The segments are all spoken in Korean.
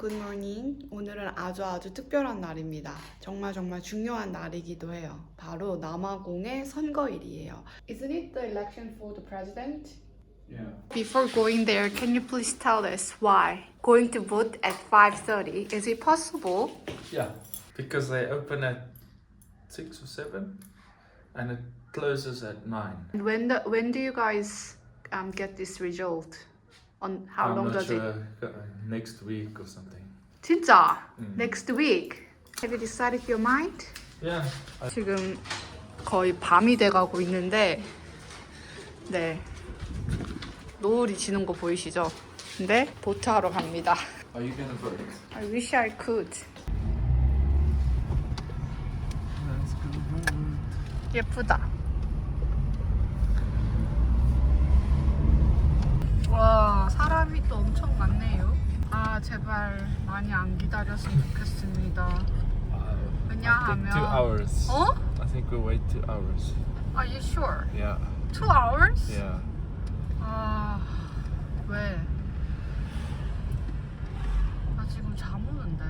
굿모닝. 오늘은 아주 아주 특별한 날입니다. 정말 정말 중요한 날이기도 해요. 바로 남아공의 선거일이에요. Isn't it the election for the president? Yeah. Before going there, can you please tell us why going to vote at 5:30? Is it possible? Yeah. Because they open at six or seven, and it closes at nine. And when the, when do you guys um, get this result? On how I'm long not does it? sure. uh, Next week or something. 진짜? 음. Next week. Have you decided your mind? Yeah. I, 지금 거의 밤이 돼가고 있는데 네 노을이 지는 거 보이시죠? 근데 보트하러 갑니다. are you gonna vote? I wish I could. 예쁘다. 와 사람이 또 엄청 많네요. 아 제발 많이 안 기다렸으면 좋겠습니다. 왜냐하면 two hours. 어? I think we'll wait two hours. Are you sure? Yeah. Two hours? Yeah. 아, 왜? 나 지금 잠 오는데.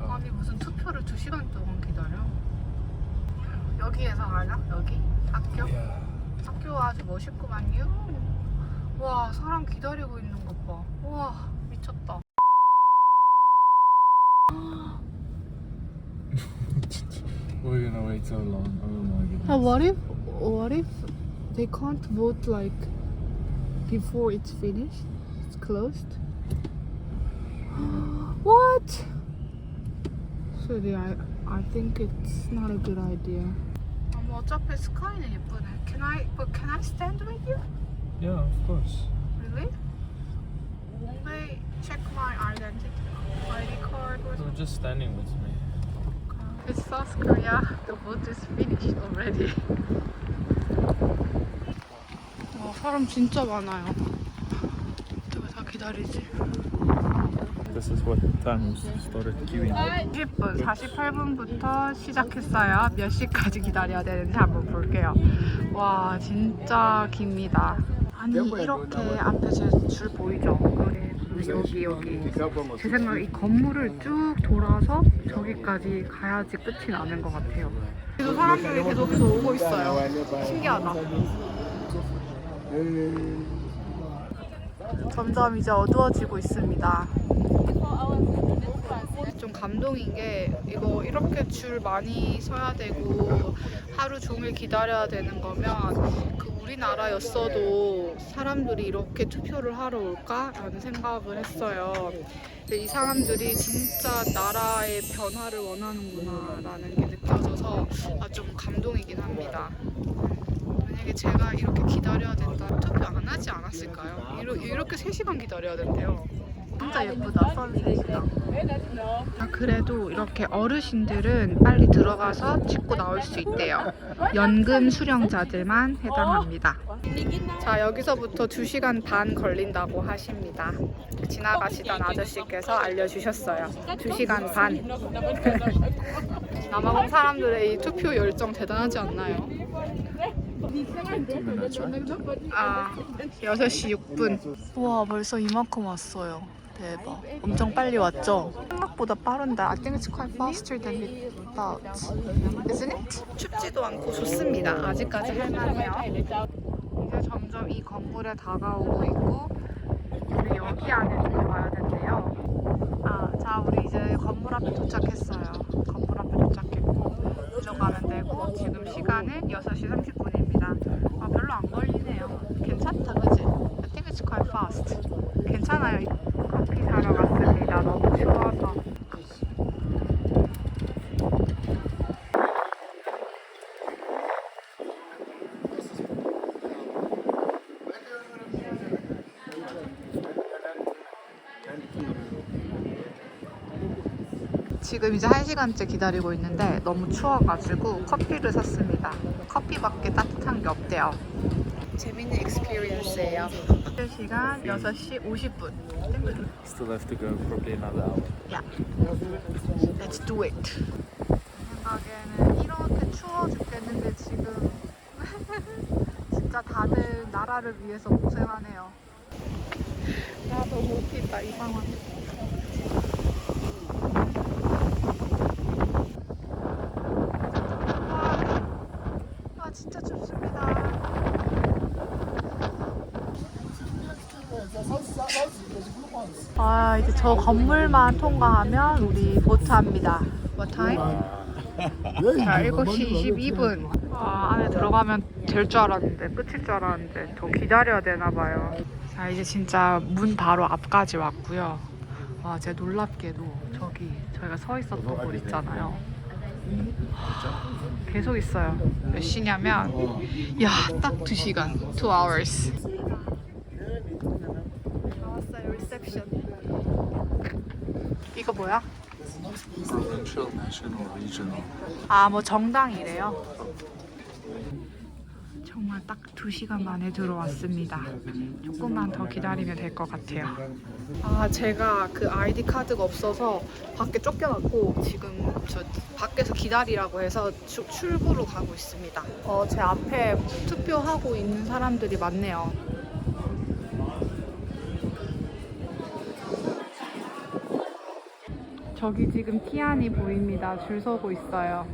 어. 아니, 무슨 투표를 두 시간 동안 기다려? 여기에서 가나? 여기? 학교? Yeah. 학교 아주 멋있구만요. 와, 사람 기다리고 있는 것 봐. 와, 미쳤다. We're gonna wait so long. Oh my goodness. 아, what if, what if they can't vote like before it's finished? It's closed? what? So they, I, I think it's not a good idea. 뭐 어차피 스카이는 예쁘네. Can I, but can I stand with you? Yeah, of course. Really? Won't they check my identity, ID card or You're just standing with me. It's South Korea. The vote is finished already. 와, 사람 진짜 많아요. 왜다 기다리지? This is what time we started queuing. 10분, 48분부터 시작했어요. 몇 시까지 기다려야 되는지 한번 볼게요. 와, 진짜 깁니다. 아니, 이렇게 앞에 제 줄 보이죠? 여기, 여기. 제 생각에 이 건물을 쭉 돌아서 저기까지 가야지 끝이 나는 것 같아요. 그래도 사람들이 계속해서 오고 있어요. 신기하다. 점점 이제 어두워지고 있습니다. 좀 감동인 게 이거 이렇게 줄 많이 서야 되고 하루 종일 기다려야 되는 거면 그 우리나라였어도 사람들이 이렇게 투표를 하러 올까라는 생각을 했어요. 근데 이 사람들이 진짜 나라의 변화를 원하는구나라는 게 느껴져서 아, 좀 감동이긴 합니다. 만약에 제가 이렇게 기다려야 된다 투표 안 하지 않았을까요? 이렇게 3시간 기다려야 된대요. 진짜 예쁘다 선셋이랑 아, 그래도 이렇게 어르신들은 빨리 들어가서 찍고 나올 수 있대요. 연금 수령자들만 해당합니다. 자, 여기서부터 2시간 반 걸린다고 하십니다. 지나가시던 아저씨께서 알려주셨어요. 2시간 반. 남아공 사람들의 이 투표 열정 대단하지 않나요? 아, 6시 6분. 우와, 벌써 이만큼 왔어요. 대박. 엄청 빨리 왔죠? 생각보다 빠른데 I think it's quite faster than we thought. Isn't it? 춥지도 않고 좋습니다. 아직까지 할만해요. 이제 점점 이 건물에 다가오고 있고 우리 여기 안에 들어가야 된대요. 아, 자, 우리 이제 건물 앞에 도착했어요. 건물 앞에 도착했고 들어가면 되고 지금 시간은 6시 30분입니다. 아, 별로 안 걸리네요. 괜찮다, 그지? I think it's quite fast. 괜찮아요. 커피 사러 갔습니다. 너무 추워서. 지금 이제 1시간째 기다리고 있는데 너무 추워가지고 커피를 샀습니다. 커피밖에 따뜻한 게 없대요. 재밌는 experience예요. 시간 6시 50분. Still have to go probably another hour. 야, let's do it. 생각에는 이렇게 추워 죽겠는데 지금 진짜 다들 나라를 위해서 고생하네요. 아 너무 웃기다 이상 황. 이제 저 건물만 통과하면 우리 보트합니다. What time? 자, 7시 22분. 아, 안에 들어가면 될 줄 알았는데, 끝일 줄 알았는데, 더 기다려야 되나 봐요. 자, 이제 진짜 문 바로 앞까지 왔고요. 와, 진짜 놀랍게도 저기 저희가 서 있었던 곳 있잖아요. 하, 계속 있어요. 몇 시냐면, 야, 딱 2시간. 2 hours. 나왔어요, 리셉션. 이거 뭐야? Provincial, national, regional. 아, 뭐 정당이래요. 정말 딱 2시간 만에 들어왔습니다. 조금만 더 기다리면 될 것 같아요. 아, 제가 그 아이디 카드가 없어서 밖에 쫓겨났고 지금 저 밖에서 기다리라고 해서 출- 출구로 가고 있습니다. 어, 제 앞에 투표하고 있는 사람들이 많네요. 저기 지금 티안이 보입니다. 줄 서고 있어요.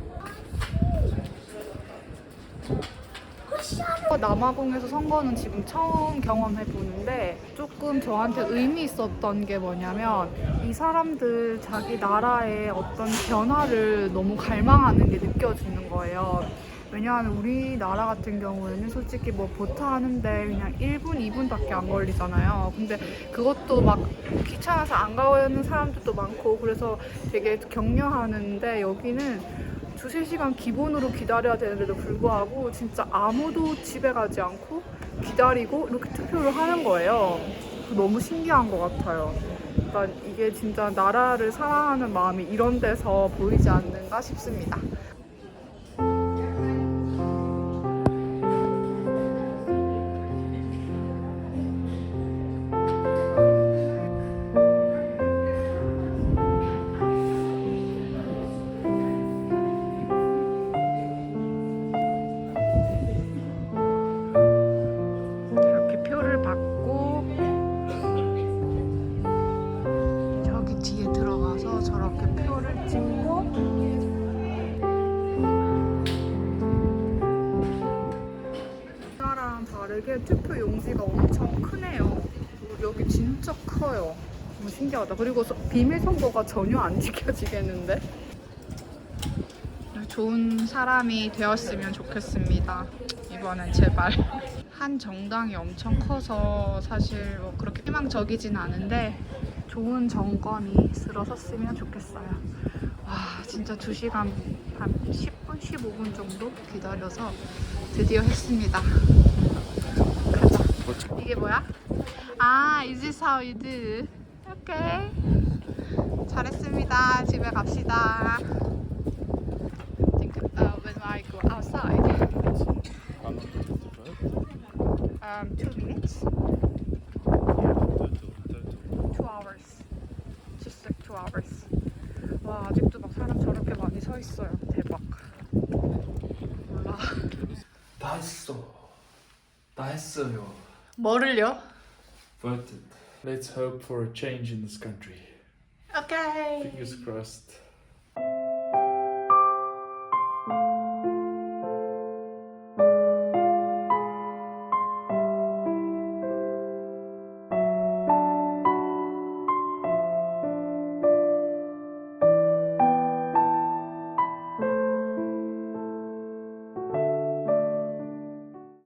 남아공에서 선 거는 지금 처음 경험해 보는데 조금 저한테 의미 있었던 게 뭐냐면 이 사람들 자기 나라의 어떤 변화를 너무 갈망하는 게 느껴지는 거예요. 왜냐하면 우리나라 같은 경우에는 솔직히 뭐 보트 하는데 그냥 1분, 2분밖에 안 걸리잖아요. 근데 그것도 막 귀찮아서 안 가는 사람들도 많고 그래서 되게 격려하는데 여기는 두세 시간 기본으로 기다려야 되는데도 불구하고 진짜 아무도 집에 가지 않고 기다리고 이렇게 투표를 하는 거예요. 너무 신기한 것 같아요. 그러니까 이게 진짜 나라를 사랑하는 마음이 이런 데서 보이지 않는가 싶습니다. 진짜 커요. 너무 신기하다. 그리고 서- 비밀 선거가 전혀 안 지켜지겠는데? 좋은 사람이 되었으면 좋겠습니다. 이번엔 제발. 한 정당이 엄청 커서 사실 뭐 그렇게 희망적이진 않은데 좋은 정권이 들어섰으면 좋겠어요. 와, 진짜 2시간 한 10분, 15분 정도 기다려서 드디어 했습니다. 이게 뭐야? 아, is this how you do? 오케이. 잘했습니다. 집에 갑시다. Think uh, when I go outside. Um, two minutes. Two hours. Just like two hours. 와 아직도 막 사람 저렇게 많이 서 있어요. 대박. 몰라. 다 했어. 다 했어요. 뭐를요? Voted. Let's hope for a change in this country. 오케이. Fingers crossed.